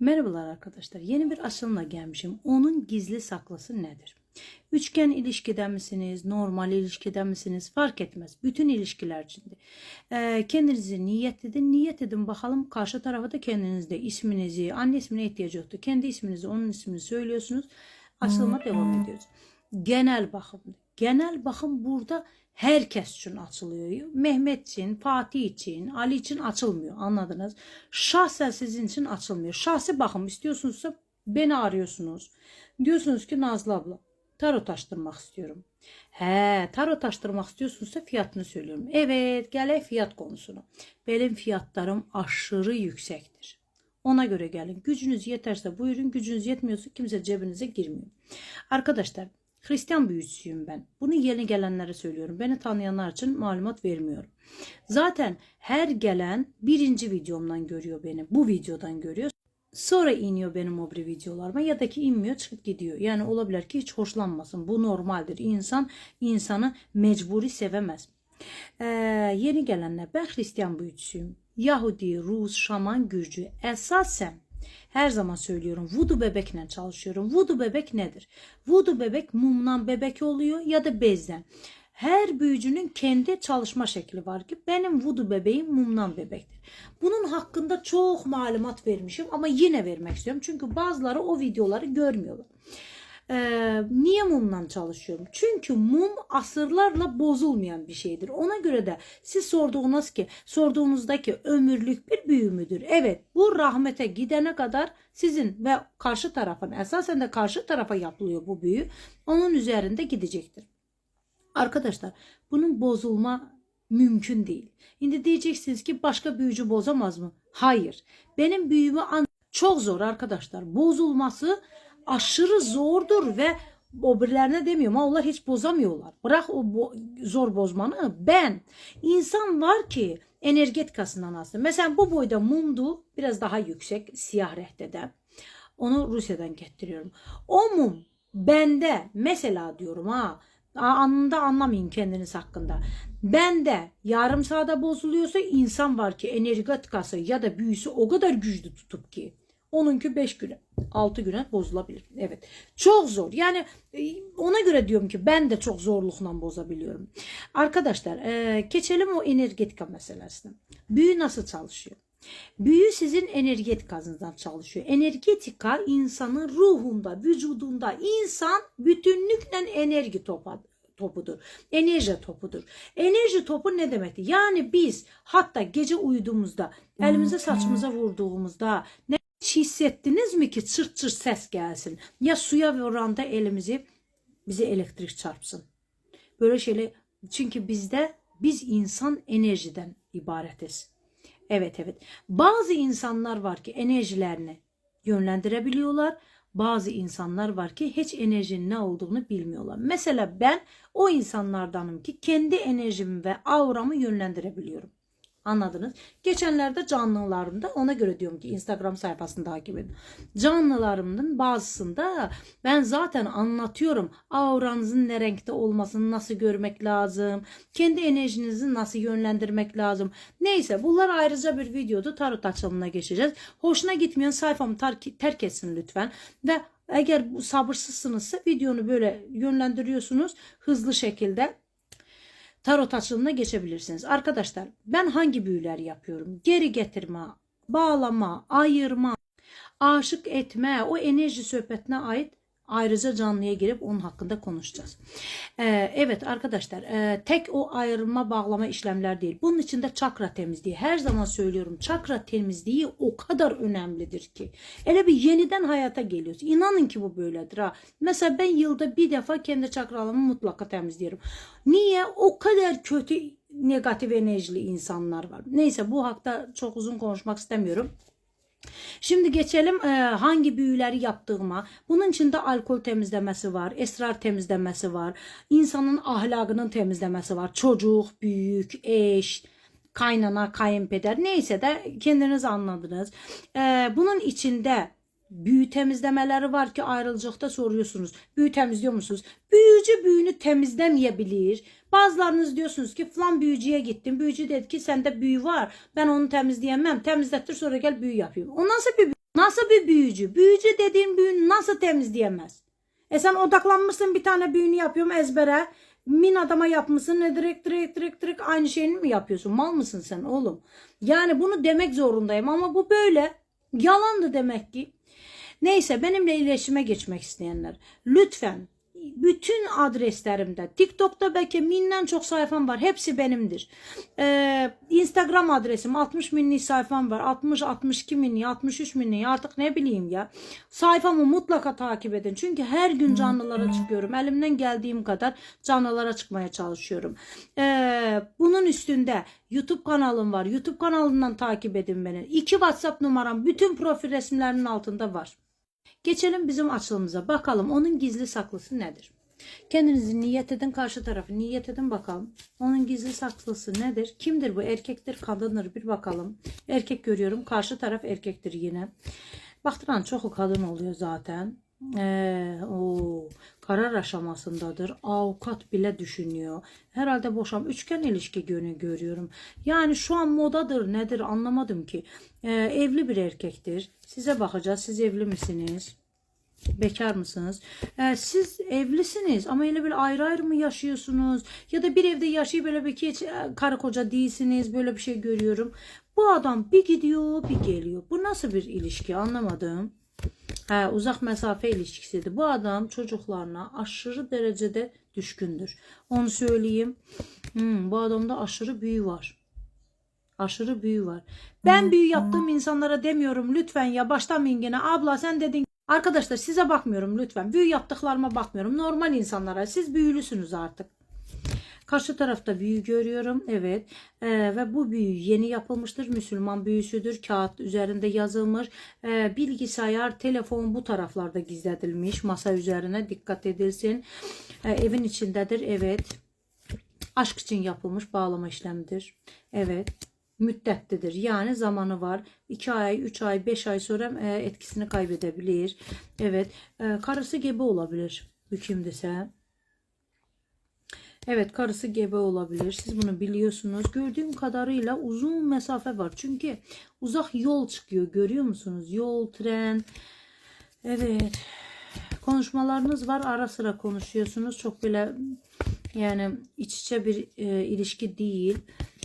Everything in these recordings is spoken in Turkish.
Merhabalar arkadaşlar. Yeni bir açılımla gelmişim. Onun gizli saklısı nedir? Üçgen ilişkiden misiniz? Normal ilişkiden misiniz? Fark etmez. Bütün ilişkiler içinde. Ee, kendinizi niyet edin. Niyet edin bakalım karşı tarafa da kendinizde isminizi, anne ismine ihtiyacı yoktu. Kendi isminizi, onun ismini söylüyorsunuz. Açılıma devam ediyoruz. Genel bakım. Genel bakım burada herkes için açılıyor. Mehmet için, Fatih için, Ali için açılmıyor. Anladınız? Şahsen sizin için açılmıyor. Şahsi bakım istiyorsunuzsa beni arıyorsunuz. Diyorsunuz ki Nazlı abla tarot açtırmak istiyorum. He, tarot açtırmak istiyorsunuzsa fiyatını söylüyorum. Evet, gele fiyat konusuna. Benim fiyatlarım aşırı yüksektir. Ona göre gelin. Gücünüz yeterse buyurun. Gücünüz yetmiyorsa kimse cebinize girmiyor. Arkadaşlar Hristiyan büyücüsüyüm ben. Bunu yeni gelenlere söylüyorum. Beni tanıyanlar için malumat vermiyorum. Zaten her gelen birinci videomdan görüyor beni. Bu videodan görüyor. Sonra iniyor benim o bir videolarıma ya da ki inmiyor çıkıp gidiyor. Yani olabilir ki hiç hoşlanmasın. Bu normaldir. İnsan insanı mecburi sevemez. Ee, yeni gelenler ben Hristiyan büyücüsüyüm. Yahudi, Rus, Şaman, Gürcü esasen her zaman söylüyorum vudu bebekle çalışıyorum. Vudu bebek nedir? Vudu bebek mumdan bebek oluyor ya da bezden. Her büyücünün kendi çalışma şekli var ki benim vudu bebeğim mumdan bebektir. Bunun hakkında çok malumat vermişim ama yine vermek istiyorum. Çünkü bazıları o videoları görmüyorlar. Ee, niye mumdan çalışıyorum? Çünkü mum asırlarla bozulmayan bir şeydir. Ona göre de siz sorduğunuz ki sorduğunuzdaki ömürlük bir büyü müdür? Evet bu rahmete gidene kadar sizin ve karşı tarafın esasen de karşı tarafa yapılıyor bu büyü. Onun üzerinde gidecektir. Arkadaşlar bunun bozulma mümkün değil. Şimdi diyeceksiniz ki başka büyücü bozamaz mı? Hayır. Benim büyümü an çok zor arkadaşlar. Bozulması aşırı zordur ve o birilerine demiyorum ama onlar hiç bozamıyorlar. Bırak o bo- zor bozmanı. Ben insan var ki energetikasından aslında. Mesela bu boyda mumdu biraz daha yüksek siyah rehtede. Onu Rusya'dan getiriyorum. O mum bende mesela diyorum ha anında anlamayın kendiniz hakkında. Bende yarım saate bozuluyorsa insan var ki energetikası ya da büyüsü o kadar güçlü tutup ki onunki 5 güne 6 güne bozulabilir. Evet. Çok zor. Yani e, ona göre diyorum ki ben de çok zorlukla bozabiliyorum. Arkadaşlar e, geçelim o energetika meselesine. Büyü nasıl çalışıyor? Büyü sizin energetikasından çalışıyor. Energetika insanın ruhunda, vücudunda insan bütünlükle enerji topa, topudur. Enerji topudur. Enerji topu ne demekti? Yani biz hatta gece uyuduğumuzda elimize saçımıza vurduğumuzda ne hiç hissettiniz mi ki çırt çırt ses gelsin? Ya suya vuranda elimizi bize elektrik çarpsın. Böyle şeyler çünkü bizde biz insan enerjiden ibaretiz. Evet evet. Bazı insanlar var ki enerjilerini yönlendirebiliyorlar. Bazı insanlar var ki hiç enerjinin ne olduğunu bilmiyorlar. Mesela ben o insanlardanım ki kendi enerjimi ve auramı yönlendirebiliyorum. Anladınız? Geçenlerde canlılarımda ona göre diyorum ki Instagram sayfasını takip edin. Canlılarımın bazısında ben zaten anlatıyorum. Auranızın ne renkte olmasını nasıl görmek lazım. Kendi enerjinizi nasıl yönlendirmek lazım. Neyse bunlar ayrıca bir videoda tarot açılımına geçeceğiz. Hoşuna gitmeyen sayfamı terk, etsin lütfen. Ve eğer sabırsızsınızsa videonu böyle yönlendiriyorsunuz hızlı şekilde tarot açılımına geçebilirsiniz. Arkadaşlar ben hangi büyüler yapıyorum? Geri getirme, bağlama, ayırma, aşık etme, o enerji sohbetine ait ayrıca canlıya girip onun hakkında konuşacağız. Ee, evet arkadaşlar e, tek o ayrılma bağlama işlemler değil. Bunun içinde çakra temizliği. Her zaman söylüyorum çakra temizliği o kadar önemlidir ki. Hele bir yeniden hayata geliyoruz. İnanın ki bu böyledir ha. Mesela ben yılda bir defa kendi çakralarımı mutlaka temizliyorum. Niye? O kadar kötü negatif enerjili insanlar var. Neyse bu hakta çok uzun konuşmak istemiyorum. Şimdi geçelim e, hangi büyüleri yaptığıma. Bunun içinde alkol temizlemesi var, esrar temizlemesi var, insanın ahlakının temizlemesi var. Çocuk, büyük, eş, kaynana, kayınpeder neyse de kendiniz anladınız. E, bunun içinde büyü temizlemeleri var ki ayrılacakta soruyorsunuz. Büyü temizliyor musunuz? Büyücü büyünü temizlemeyebilir. Bazılarınız diyorsunuz ki falan büyücüye gittim. Büyücü dedi ki sende büyü var. Ben onu temizleyemem. Temizlettir sonra gel büyü yapayım. O nasıl bir? Nasıl bir büyücü? Büyücü dediğin büyünü nasıl temizleyemez? E sen odaklanmışsın bir tane büyünü yapıyorum ezbere. Min adama yapmışsın ne direkt direkt direkt direkt aynı şeyini mi yapıyorsun? Mal mısın sen oğlum? Yani bunu demek zorundayım ama bu böyle. Yalandı demek ki. Neyse benimle iletişime geçmek isteyenler lütfen bütün adreslerimde TikTok'ta belki binden çok sayfam var. Hepsi benimdir. Ee, Instagram adresim 60 minli sayfam var. 60 62 minli 63 minli artık ne bileyim ya. Sayfamı mutlaka takip edin. Çünkü her gün canlılara çıkıyorum. Elimden geldiğim kadar canlılara çıkmaya çalışıyorum. Ee, bunun üstünde YouTube kanalım var. YouTube kanalından takip edin beni. İki WhatsApp numaram bütün profil resimlerinin altında var. Geçelim bizim açılımıza. Bakalım onun gizli saklısı nedir? Kendinizi niyet edin karşı tarafı niyet edin bakalım. Onun gizli saklısı nedir? Kimdir bu? Erkektir, kadındır bir bakalım. Erkek görüyorum. Karşı taraf erkektir yine. Baktıran çoğu kadın oluyor zaten. Ee, o karar aşamasındadır. Avukat bile düşünüyor. Herhalde boşam üçgen ilişki yönü görüyorum. Yani şu an modadır nedir anlamadım ki. Ee, evli bir erkektir. Size bakacağız. Siz evli misiniz? Bekar mısınız? Ee, siz evlisiniz ama öyle böyle ayrı ayrı mı yaşıyorsunuz? Ya da bir evde yaşayıp böyle bir hiç e, karı koca değilsiniz. Böyle bir şey görüyorum. Bu adam bir gidiyor bir geliyor. Bu nasıl bir ilişki anlamadım. Hə, uzaq məsafə ilişkisidir. Bu adam çocuklarına aşırı derecede düşkündür. Onu söyleyeyim. Hmm, bu adamda aşırı büyü var. Aşırı büyü var. Ben büyü yaptığım insanlara demiyorum lütfen ya baştan mingine. Abla sen dedin. Arkadaşlar size bakmıyorum lütfen. Büyü yaptıklarıma bakmıyorum. Normal insanlara. Siz büyülüsünüz artık. Karşı tarafta büyü görüyorum. Evet. Ee, ve bu büyü yeni yapılmıştır. Müslüman büyüsüdür. Kağıt üzerinde yazılmış. Ee, bilgisayar, telefon bu taraflarda gizledilmiş. Masa üzerine dikkat edilsin. Ee, evin içindedir. Evet. Aşk için yapılmış bağlama işlemidir. Evet. Müddetlidir. Yani zamanı var. 2 ay, 3 ay, 5 ay sonra e, etkisini kaybedebilir. Evet. E, karısı gebe olabilir. Hükümdüse. Evet karısı gebe olabilir. Siz bunu biliyorsunuz. Gördüğüm kadarıyla uzun mesafe var. Çünkü uzak yol çıkıyor. Görüyor musunuz? Yol, tren. Evet. Konuşmalarınız var. Ara sıra konuşuyorsunuz. Çok böyle yani iç içe bir e, ilişki değil.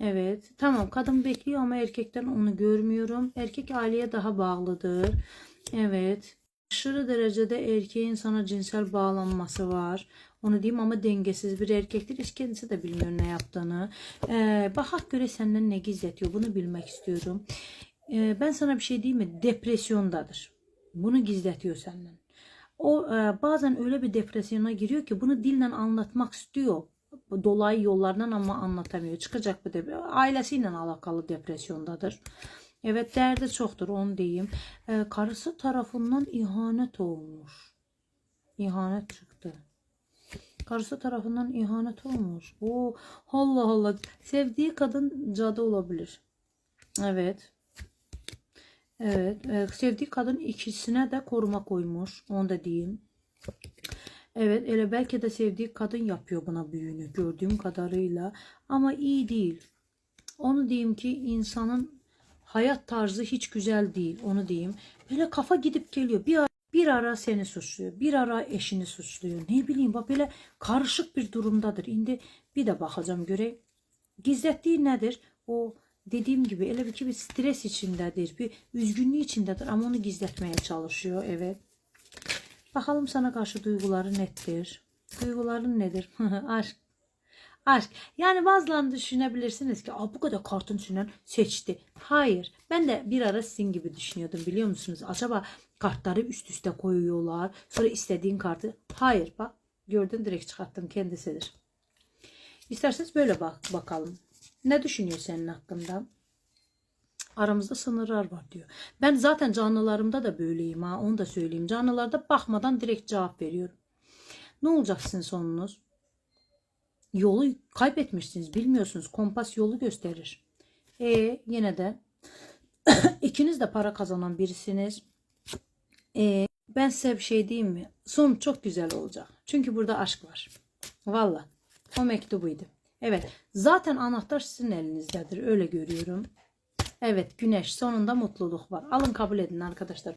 Evet. Tamam kadın bekliyor ama erkekten onu görmüyorum. Erkek aileye daha bağlıdır. Evet. Aşırı derecede erkeğin sana cinsel bağlanması var. Onu diyeyim ama dengesiz bir erkektir. Hiç kendisi de bilmiyor ne yaptığını. Ee, Bahak göre senden ne gizletiyor bunu bilmek istiyorum. Ee, ben sana bir şey diyeyim mi? Depresyondadır. Bunu gizletiyor senden. O e, bazen öyle bir depresyona giriyor ki bunu dille anlatmak istiyor. Dolayı yollardan ama anlatamıyor. Çıkacak bir de ailesiyle alakalı depresyondadır. Evet derdi çoktur onu diyeyim. Ee, karısı tarafından ihanet olmuş. İhanet. Karısı tarafından ihanet olmuş. Oo, Allah Allah. Sevdiği kadın cadı olabilir. Evet. Evet. e, sevdiği kadın ikisine de koruma koymuş. Onu da diyeyim. Evet. Ele belki de sevdiği kadın yapıyor buna büyüğünü. Gördüğüm kadarıyla. Ama iyi değil. Onu diyeyim ki insanın hayat tarzı hiç güzel değil. Onu diyeyim. Böyle kafa gidip geliyor. Bir bir ara seni suçluyor. Bir ara eşini suçluyor. Ne bileyim bak böyle karışık bir durumdadır. Şimdi bir de bakacağım göre gizlettiği nedir? O dediğim gibi ele bir bir stres içindedir. Bir üzgünlüğü içindedir ama onu gizletmeye çalışıyor. Evet. Bakalım sana karşı duyguları nettir. Duyguların nedir? Aşk. Aşk. Yani bazılarını düşünebilirsiniz ki bu kadar kartın içinden seçti. Hayır. Ben de bir ara sizin gibi düşünüyordum biliyor musunuz? Acaba kartları üst üste koyuyorlar. Sonra istediğin kartı. Hayır bak. Gördün direkt çıkarttım kendisidir. İsterseniz böyle bak bakalım. Ne düşünüyor senin hakkında? Aramızda sınırlar var diyor. Ben zaten canlılarımda da böyleyim ha onu da söyleyeyim. Canlılarda bakmadan direkt cevap veriyorum. Ne olacak sizin sonunuz? Yolu kaybetmişsiniz bilmiyorsunuz. Kompas yolu gösterir. E yine de ikiniz de para kazanan birisiniz. E, ben size bir şey diyeyim mi? Son çok güzel olacak. Çünkü burada aşk var. Valla. O mektubuydu. Evet. Zaten anahtar sizin elinizdedir. Öyle görüyorum. Evet güneş sonunda mutluluk var. Alın kabul edin arkadaşlar.